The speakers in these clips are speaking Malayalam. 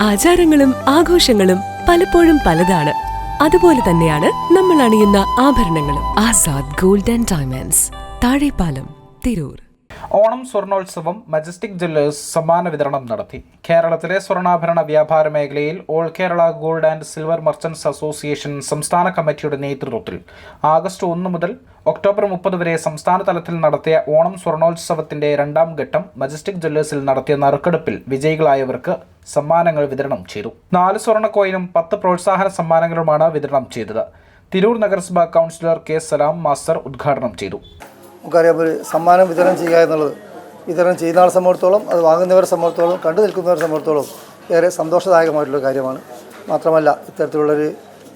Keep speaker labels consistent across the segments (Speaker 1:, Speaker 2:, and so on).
Speaker 1: ആചാരങ്ങളും ആഘോഷങ്ങളും പലപ്പോഴും പലതാണ്. അതുപോലെ തന്നെയാണ് നമ്മൾ അണിയുന്ന ആഭരണങ്ങളും. Azad gold and diamonds Thazhepalam Tirur.
Speaker 2: Onam സ്വർണോത്സവം majestic jewellers സമ്മാന വിതരണം നടത്തി. കേരളത്തിലെ സ്വർണാഭരണ വ്യാപാര മേഖലയിൽ all Kerala gold and silver merchants association സംസ്ഥാന കമ്മിറ്റിയുടെ നേതൃത്വത്തിൽ ആഗസ്റ്റ് ഒന്ന് മുതൽ ഒക്ടോബർ മുപ്പത് വരെ സംസ്ഥാന തലത്തിൽ നടത്തിയ ഓണം സ്വർണോത്സവത്തിന്റെ രണ്ടാം ഘട്ടം മജസ്റ്റിക് ജ്വല്ലേഴ്സിൽ നടത്തിയ നറുക്കെടുപ്പിൽ വിജയികളായവർക്ക് സമ്മാനങ്ങൾ വിതരണം ചെയ്തു. നാല് സ്വർണ കോയിനും പത്ത് പ്രോത്സാഹന സമ്മാനങ്ങളുമാണ് വിതരണം ചെയ്തത്. തിരൂർ നഗരസഭാ കൗൺസിലർ കെ സലാം മാസ്റ്റർ ഉദ്ഘാടനം ചെയ്തു.
Speaker 3: നമുക്കറിയാം ഒരു സമ്മാനം വിതരണം ചെയ്യുക എന്നുള്ളത്. വിതരണം ചെയ്യുന്ന ആളെ സംബന്ധിച്ചോളം അത് വാങ്ങുന്നവരെ സംബന്ധിച്ചോളം കണ്ടു നിൽക്കുന്നവരെ സംബന്ധിച്ചോളം ഏറെ സന്തോഷദായകമായിട്ടുള്ള കാര്യമാണ്. മാത്രമല്ല ഇത്തരത്തിലുള്ളൊരു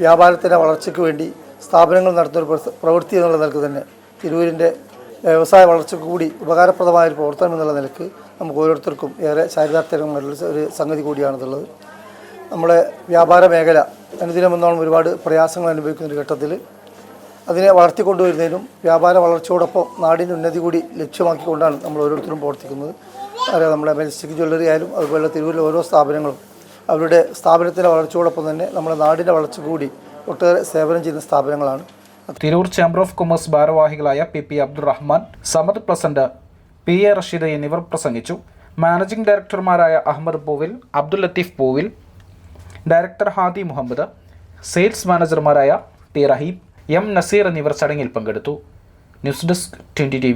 Speaker 3: വ്യാപാരത്തിന്റെ വളർച്ചയ്ക്ക് വേണ്ടി സ്ഥാപനങ്ങൾ നടത്തുന്ന ഒരു പ്രവൃത്തി എന്നുള്ള നിലയ്ക്ക് തന്നെ തിരൂരിന്റെ വ്യവസായ വളർച്ചയ്ക്ക് കൂടി ഉപകാരപ്രദമായ ഒരു പ്രവർത്തനം എന്നുള്ള നിലയ്ക്ക് നമുക്ക് ഓരോരുത്തർക്കും ഏറെ ചാരിതാർത്ഥ്യമായിട്ടുള്ള ഒരു സംഗതി കൂടിയാണെന്നുള്ളത് നമ്മുടെ വ്യാപാര മേഖല അനുദിനമെന്നോളം ഒരുപാട് പ്രയാസങ്ങൾ അനുഭവിക്കുന്ന ഒരു ഘട്ടത്തിൽ അതിനെ വളർത്തിക്കൊണ്ടുവരുന്നതിനും വ്യാപാര വളർച്ചയോടൊപ്പം നാടിന്റെ ഉന്നതി കൂടി ലക്ഷ്യമാക്കിക്കൊണ്ടാണ് നമ്മൾ ഓരോരുത്തരും പ്രവർത്തിക്കുന്നത്. അതായത് നമ്മുടെ മെജസ്റ്റിക് ജ്വല്ലറി ആയാലും അതുപോലെ തിരുവല്ല ഓരോ സ്ഥാപനങ്ങളും അവരുടെ സ്ഥാപനത്തിന്റെ വളർച്ചയോടൊപ്പം തന്നെ നമ്മുടെ നാടിന്റെ വളർച്ച കൂടി ഒട്ടേറെ സേവനം ചെയ്യുന്ന സ്ഥാപനങ്ങളാണ്.
Speaker 2: തിരൂർ ചേംബർ ഓഫ് കൊമേഴ്സ് ഭാരവാഹികളായ P P Abdurahman Samad present P A Rasheed എന്നിവർ പ്രസംഗിച്ചു. മാനേജിംഗ് ഡയറക്ടർമാരായ അഹമ്മദ് പൂവിൽ അബ്ദുൽ ലത്തീഫ് പൂവിൽ ഡയറക്ടർ ഹാദി മുഹമ്മദ് സെയിൽസ് മാനേജർമാരായ ടി റഹീം എം നസീർ എന്നിവർ ചടങ്ങിൽ പങ്കെടുത്തു. News desk twenty T